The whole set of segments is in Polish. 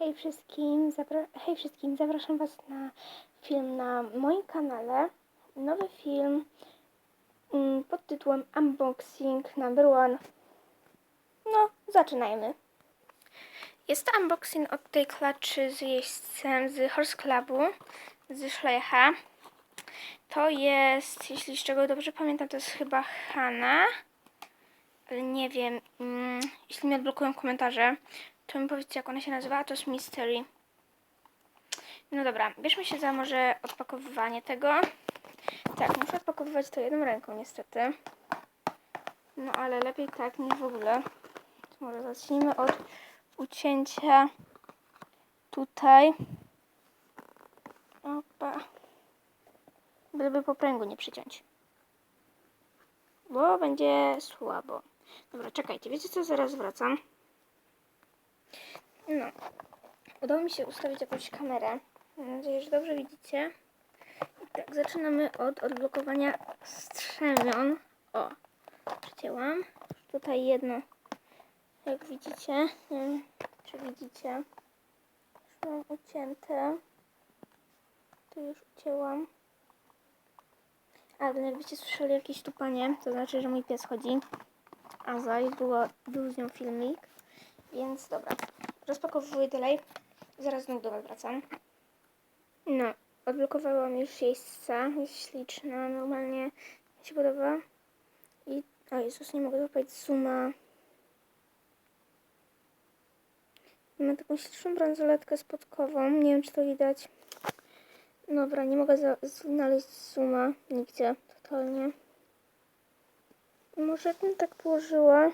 Hej wszystkim, zapra- hej wszystkim, zapraszam Was na film na moim kanale. Nowy film mm, pod tytułem Unboxing Number One. No, zaczynajmy. Jest to unboxing od tej klaczy z jeźdźcem z Horse Clubu, z Szlecha. To jest, jeśli z czego dobrze pamiętam, to jest chyba Hanna. Ale nie wiem, mm, jeśli mi odblokują komentarze, to mi powiedzcie, jak ona się nazywa, to jest Mystery. No dobra, bierzmy się za może odpakowywanie tego. Tak, muszę odpakowywać to jedną ręką niestety. No ale lepiej tak niż w ogóle. Może zacznijmy od ucięcia tutaj. Opa. Byleby po pręgu nie przyciąć. Bo będzie słabo. Dobra, czekajcie, wiecie co, zaraz wracam. No, udało mi się ustawić jakąś kamerę. Mam nadzieję, że dobrze widzicie. I tak, zaczynamy od odblokowania strzemion. O, przycięłam. Tutaj jedno, jak widzicie. Nie wiem, czy widzicie. Już mam ucięte. Tu już ucięłam. A, no jakbyście słyszeli jakieś tupanie, to znaczy, że mój pies chodzi. Aza, już było, był z nią filmik. Więc dobra, rozpakowuję dalej. Zaraz znów do Was wracam. No, odblokowałam już jeźdźca. Jest śliczna, normalnie mi się podoba. I, o Jezus, nie mogę złapać zooma. Ma taką śliczną bransoletkę spodkową. Nie wiem, czy to widać. Dobra, nie mogę znaleźć zooma nigdzie, totalnie. Może bym tak położyła.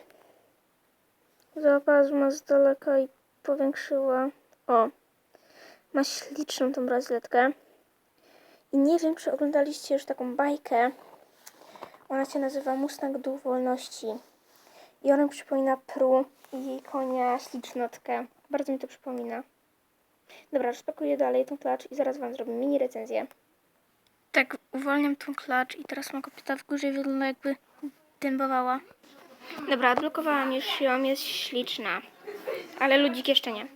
Zooma z daleka i powiększyła. O, ma śliczną tą bransoletkę. I nie wiem, czy oglądaliście już taką bajkę. Ona się nazywa Mustang Duch Wolności. I ona przypomina Pru i jej konia ślicznotkę. Bardzo mi to przypomina. Dobra, rozpakuję dalej tą klacz i zaraz Wam zrobię mini recenzję. Tak, uwolniam tą klacz i teraz mam kopieta w górze i wygląda jakby dębowała. Dobra, odblokowałam już ją, jest śliczna. Ale ludzik jeszcze nie.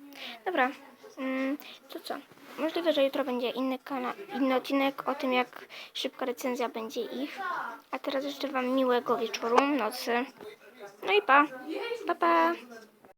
Dobra, mm, to co? Możliwe, że jutro będzie inny, kana- inny odcinek o tym, jak szybka recenzja będzie ich. A teraz życzę Wam miłego wieczoru, nocy. No i pa. Pa, pa.